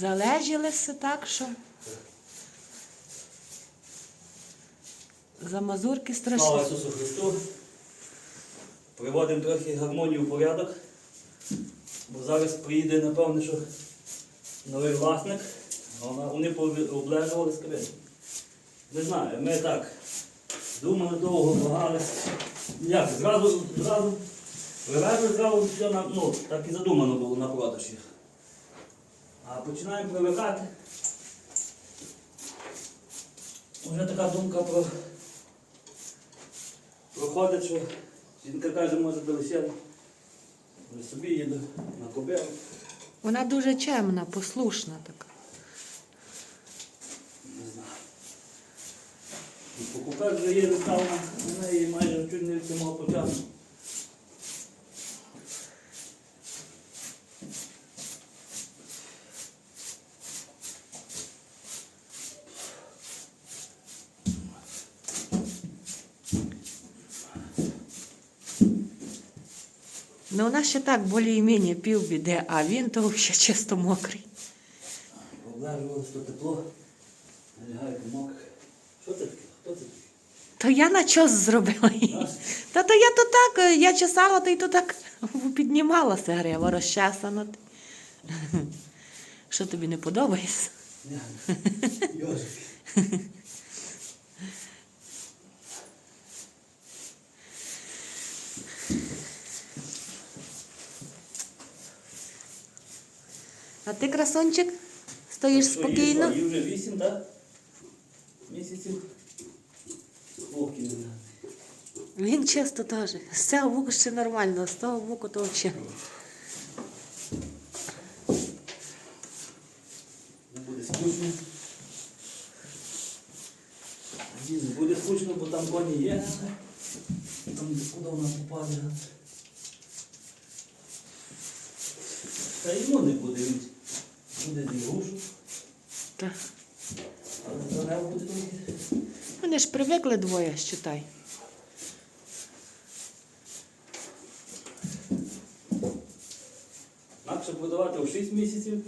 Залежілися так, що. За мазурки Слава. Ісусу Христу. Приводимо трохи гармонію в порядок. Бо зараз приїде, напевно, що новий власник. А Вони облежували скриню. Не знаю, ми так думали довго, вагались. Як, зразу, зразу привезли, зразу все на, ну, так і задумано було на продаж їх. А починаємо привикати. Вже така думка про Проходить, що жінка каже, може лише вже собі їду на кобилу. Вона дуже чемна, послушна така. Не знаю. І покупець вже є став на неї майже чуть не від самого початку. Ну, вона ще так більш-менш півбіде, а він то ще чисто мокрий. Облежувалось то тепло, налягає помок. Що це таке? Хто це такий? То я на час зробила її. Та то я то так, я чесала, то й то так піднімалася грива, розчесана. Що тобі не подобається? Йожик. А ти, красончик, стоїш спокійно? Їй вже вісім, так? Місяців. Він чисто теж. З цього боку ще нормально, з того боку то взагалі. Не буде скучно. Буде скучно, бо там коні є. Там куди вона попаде. Та йому не буде, він буде зі грушу, Та. але за нього буде трохи. Вони ж привикли двоє, считай. Інакше продавати в 6 місяців,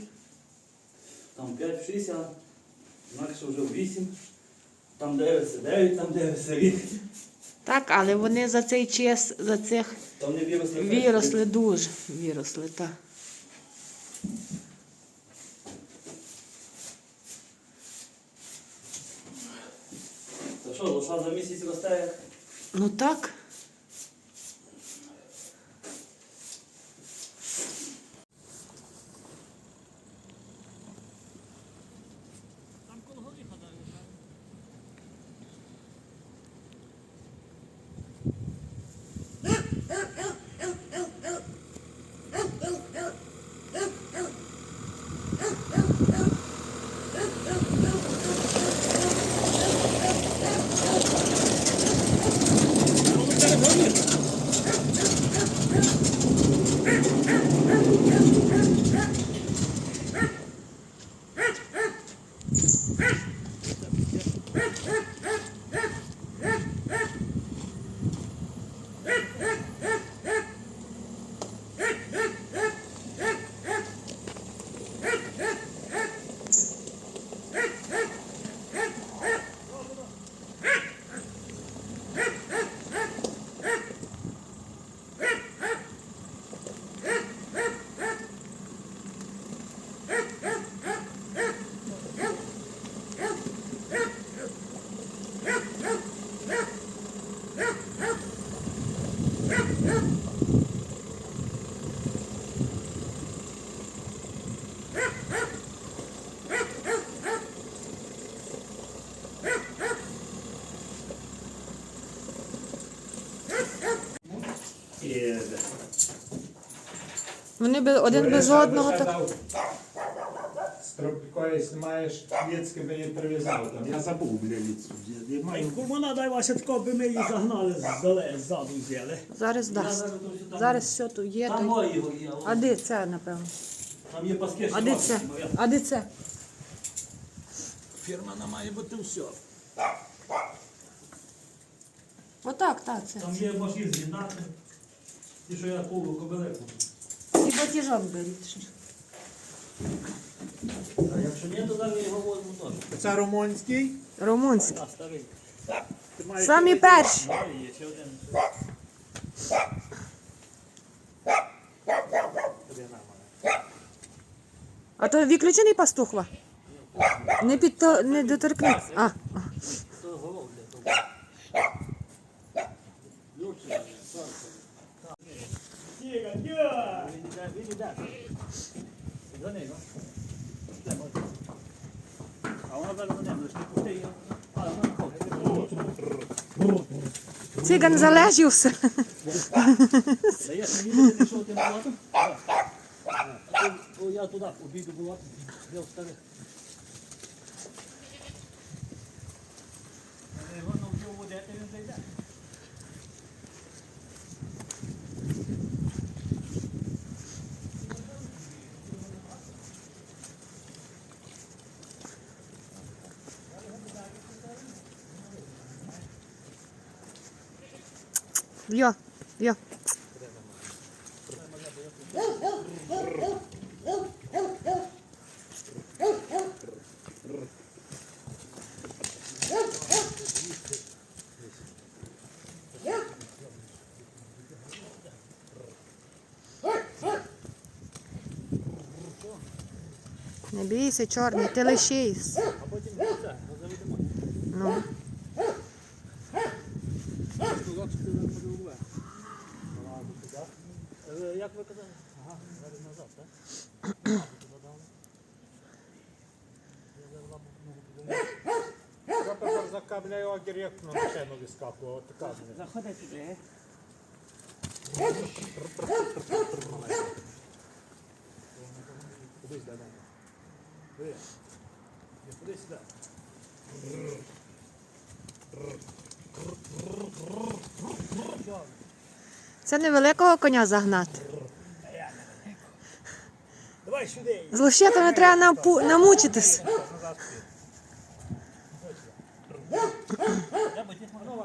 там 5 в 6, а інакше вже в 8. Там дивиться 9, там дивиться рік. Так, але вони за цей час, за цих Там не виросли. виросли дуже. Виросли, так. Та що, за місяць росте? Ну так. Вони би один без одного так. Якоїсь маєш віцьки мені прив'язав там. Я забув, блядь, я маю. Кому дай Вася тако, би ми її загнали ззаду взяли. Зараз дасть. зараз все там- Зараз все тут є. Там то й- його є. А де це, напевно? Там є паски, А де це? А де це? Фірмана має бути все. Отак, так, це. Там є машин з'єднати. Ті, що я кубу кобилику. І батіжок беріть. А якщо ні, то зараз його возьму теж. Це румунський. Румунський. А, старий. Ти маєш Самі перші. Є ще один. А то виключений пастухва? Не під не доторкнеться. А, То голов для того. Тіга, тіга. Циган залежився. Даєш мені ти пішов тим болотом? О, я туди обійду болото. Я в старих. Але його навчив водити, він зайде. Йо, йо. Не бійся, чорний, ти лишись. Директно на машину вискакував. От така. Заходи туди. Кудись мене. Куди? Куди сюди? Це невеликого коня загнати. Давай сюди. З лощетами треба напу- намучитись.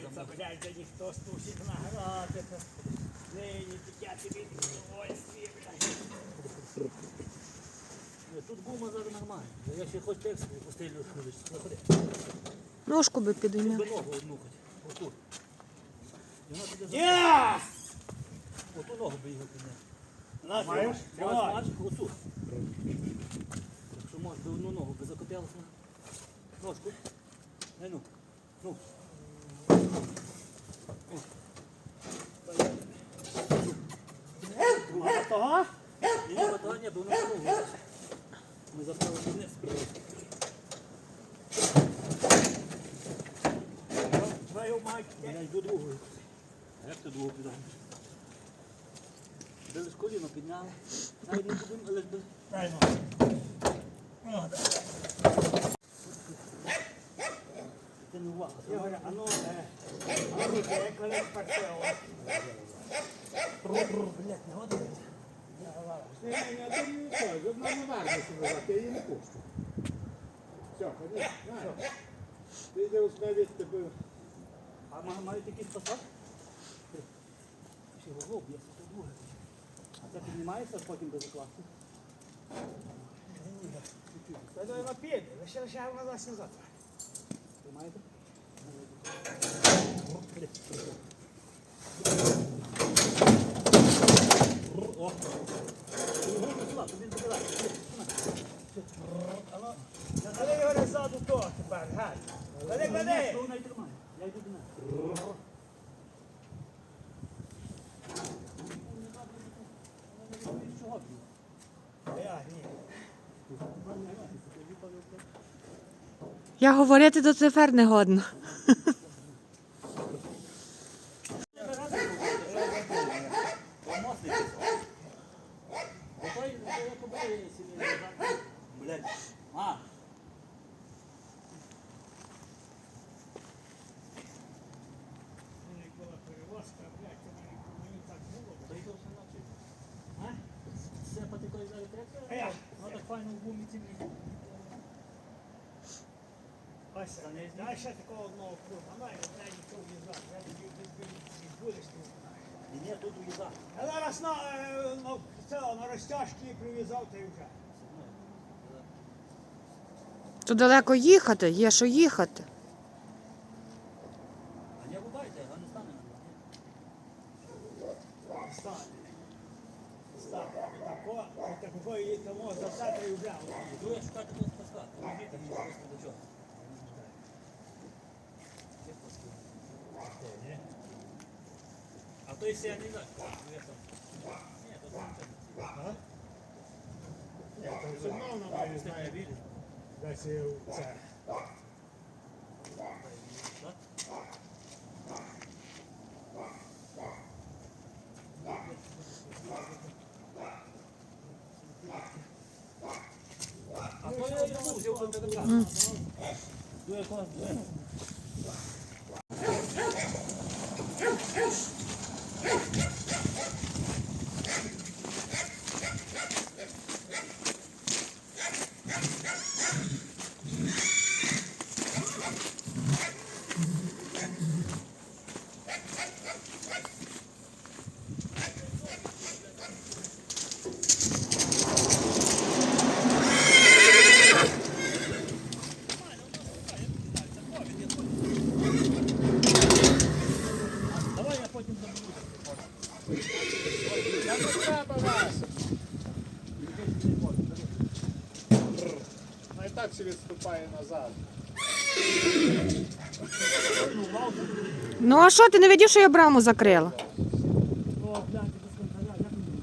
красавиця, блядь, ніхто стусить награти. Нині дитя тобі удовольствие, блядь. Тут гума зараз нормально. Я ще хоч текст постелю ходиш. Заходи. Ножку би підійняв. Би ногу одну хоч. Отут. І вона піде за... Є! Оту ногу би його підняв. Маєш? Маєш, оцю. Якщо можеш, би одну ногу би закотилася. Ножку. Дай ну. Ну. А того? Ні, ні, батання, бо воно. Ми заправили вниз. Мать. Я йду? Де коліно підняли. Навіть не будемо, ж би... Дай ну. Ти увага. Ігоря, а ну, коли я тебе. А ма- мають якийсь? Ще. А це піднімається, потім без закласти. Та лише лише назад назад. Тримаєте? О! Тобі його не ззаду то тепер. Я йду до? Я, говорити до тепер не годно. А, Ну, як була перевозка, блядь, то мені, мені так було. то його все навчив. А? Це дай ще такого одного круга. Я в'їжджати. Тут. Ні, тут уїжджати. Я зараз на, на, це, на розтяжки прив'язав та й вже. То далеко їхати, є що їхати. А не рубайте, а не стане. Стане. Стане. Тако, такої тому за все та й вже. Іду я шукати тут паска. Поможіть мені просто до чого. Де паски? А то і все я не знаю. Ну, я сам. Ні, то там нічого. Ні, то все одно вона Ну і так все відступає назад. Ну а що, ти не видів, що я браму закрила? О, гляньте, без контроля, як мені?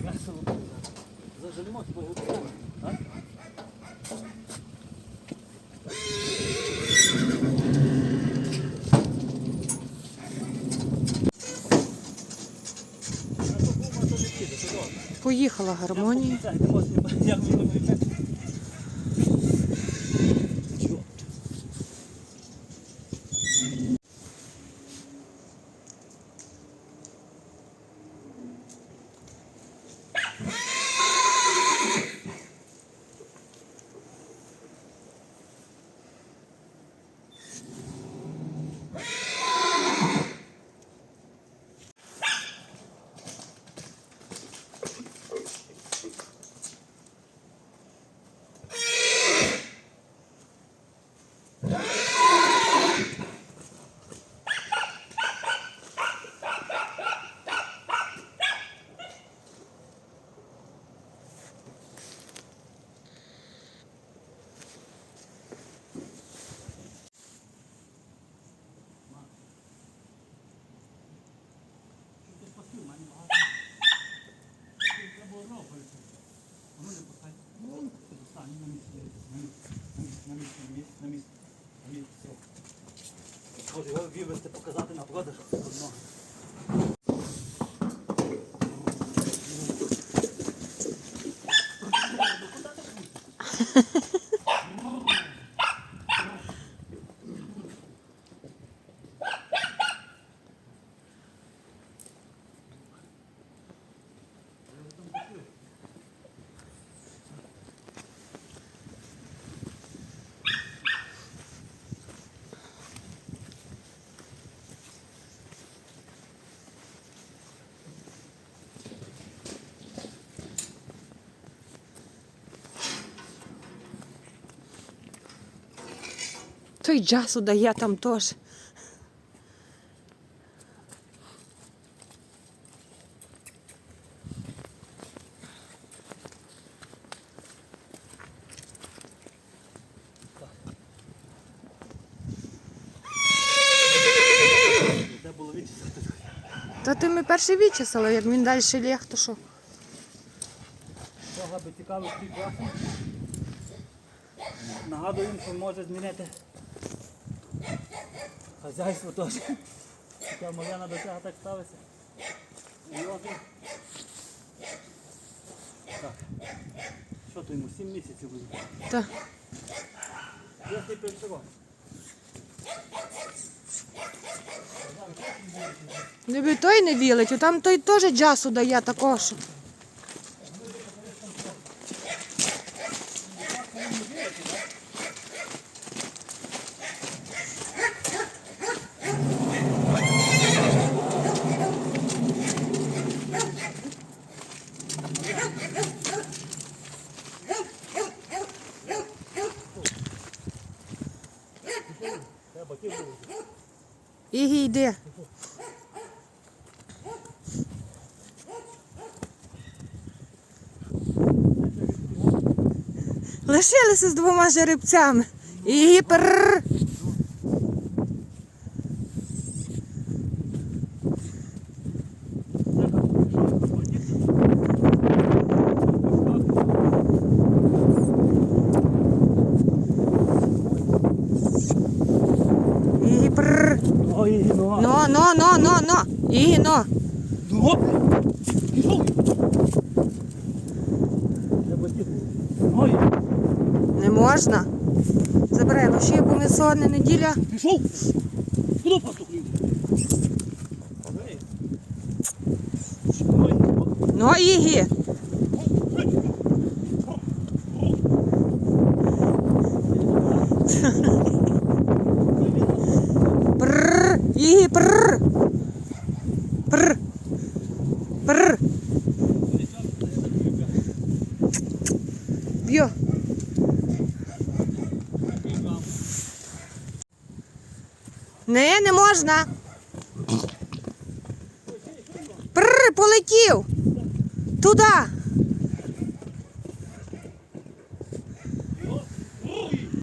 Весело буде. Заженемо тебе гудками. А? Поїхала гармонія. Це, не можна, як ми будемо йти. Чого? Може його вивезти, показати на продаж одного. Той джасу дає там теж. Та ти ми перший відчисали, як він далі ліг, то що? Би цікавих свій класів. Нагадую, що може змінити хазяйство теж. Хоча моя до цього так ставиться. Так. Що то йому? 7 місяців буде. Та. Я першого. Ніби той не вілить, там той теж джасу дає також. Ігі, йди. Лишилися з двома жеребцями. і перр. Но, но. Ну, оп! Пішов! Не можна. Забирай, бо ще є помісорна неділя. пішов! Куди пастух Ну, Ігі. Прррр, Ігі, прррр. Прррр.